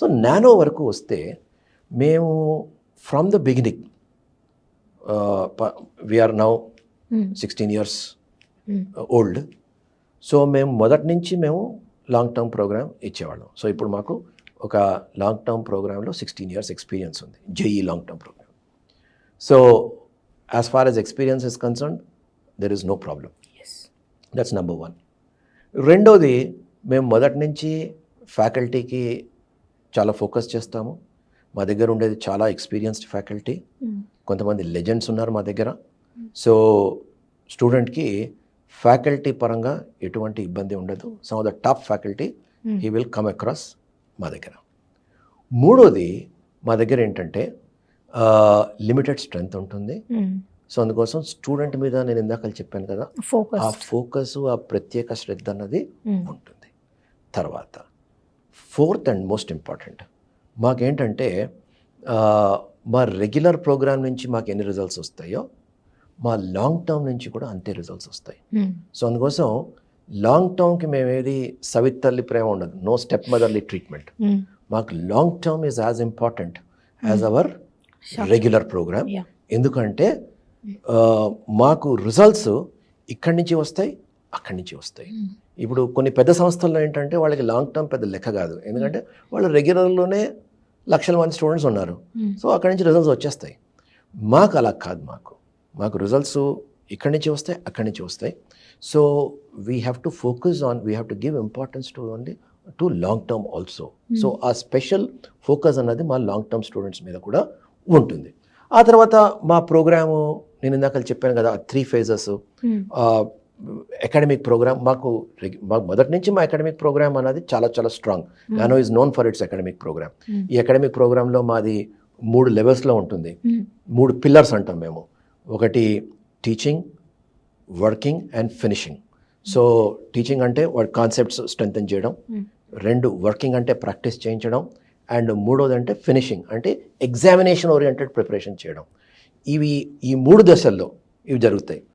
So nano వరకు వస్తే మేము from the beginning we are now sixteen years old so మేము మొదటి నుంచి మేము లాంగ్ టర్మ్ ప్రోగ్రామ్ ఇచ్చేవాళ్ళం. సో ఇప్పుడు మాకు ఒక లాంగ్ టర్మ్ ప్రోగ్రాంలో సిక్స్టీన్ ఇయర్స్ ఎక్స్పీరియన్స్ ఉంది. JE long term program so as far as experience is concerned there is no problem yes that's number one రెండోది మేము మొదటి నుంచి ఫ్యాకల్టీకి చాలా ఫోకస్ చేస్తాము. మా దగ్గర ఉండేది చాలా ఎక్స్పీరియన్స్డ్ ఫ్యాకల్టీ. కొంతమంది లెజెండ్స్ ఉన్నారు మా దగ్గర. సో స్టూడెంట్కి ఫ్యాకల్టీ పరంగా ఎటువంటి ఇబ్బంది ఉండదు. Some of the top faculty he will come across మా దగ్గర. మూడోది మా దగ్గర ఏంటంటే లిమిటెడ్ స్ట్రెంగ్త్ ఉంటుంది. సో అందుకోసం స్టూడెంట్ మీద నేను ఇందాక చెప్పాను కదా ఆ ఫోకస్ ఫోకస్ ఆ ప్రత్యేక శ్రద్ధ అన్నది ఉంటుంది. తర్వాత ఫోర్త్ అండ్ మోస్ట్ ఇంపార్టెంట్. మాకేంటంటే మా రెగ్యులర్ ప్రోగ్రామ్ నుంచి మాకు ఎన్ని రిజల్ట్స్ వస్తాయో మా లాంగ్ టర్మ్ నుంచి కూడా అంతే రిజల్ట్స్ వస్తాయి. సో అందుకోసం లాంగ్ టర్మ్కి మేము ఏది సవితల్లి ప్రేమ ఉండదు. No step motherly treatment. మాకు long term is as important as our regular program. ఎందుకంటే మాకు రిజల్ట్స్ ఇక్కడి నుంచి వస్తాయి అక్కడి నుంచి వస్తాయి. ఇప్పుడు కొన్ని పెద్ద సంస్థల్లో ఏంటంటే వాళ్ళకి లాంగ్ టర్మ్ పెద్ద లెక్క కాదు. ఎందుకంటే వాళ్ళు రెగ్యులర్లోనే లక్షల మంది స్టూడెంట్స్ ఉన్నారు. సో అక్కడి నుంచి రిజల్ట్స్ వచ్చేస్తాయి. మాకు అలా కాదు మాకు. మాకు రిజల్ట్స్ ఇక్కడి నుంచి వస్తాయి అక్కడి నుంచి వస్తాయి. So we have to focus on we have to give importance to only to long term also so ఆ స్పెషల్ ఫోకస్ అన్నది మా లాంగ్ టర్మ్ స్టూడెంట్స్ మీద కూడా ఉంటుంది. ఆ తర్వాత మా ప్రోగ్రాము నేను ఇందాక చెప్పాను కదా త్రీ ఫేజెస్ అకాడమిక్ ప్రోగ్రామ్ మాకు మాకు మొదటి నుంచి మా అకాడమిక్ ప్రోగ్రామ్ అనేది చాలా చాలా strong Nano is known for its academic program ఈ అకాడమిక్ ప్రోగ్రాంలో మాది మూడు లెవెల్స్లో ఉంటుంది. మూడు పిల్లర్స్ అంటాం మేము. ఒకటి teaching working and finishing so teaching అంటే వాడి కాన్సెప్ట్స్ స్ట్రెంగ్తన్ చేయడం. రెండు వర్కింగ్ అంటే ప్రాక్టీస్ చేయించడం. అండ్ మూడోది అంటే ఫినిషింగ్ అంటే ఎగ్జామినేషన్ ఓరియంటెడ్ ప్రిపరేషన్ చేయడం. ఇవి ఈ మూడు దశల్లో ఇవి జరుగుతాయి.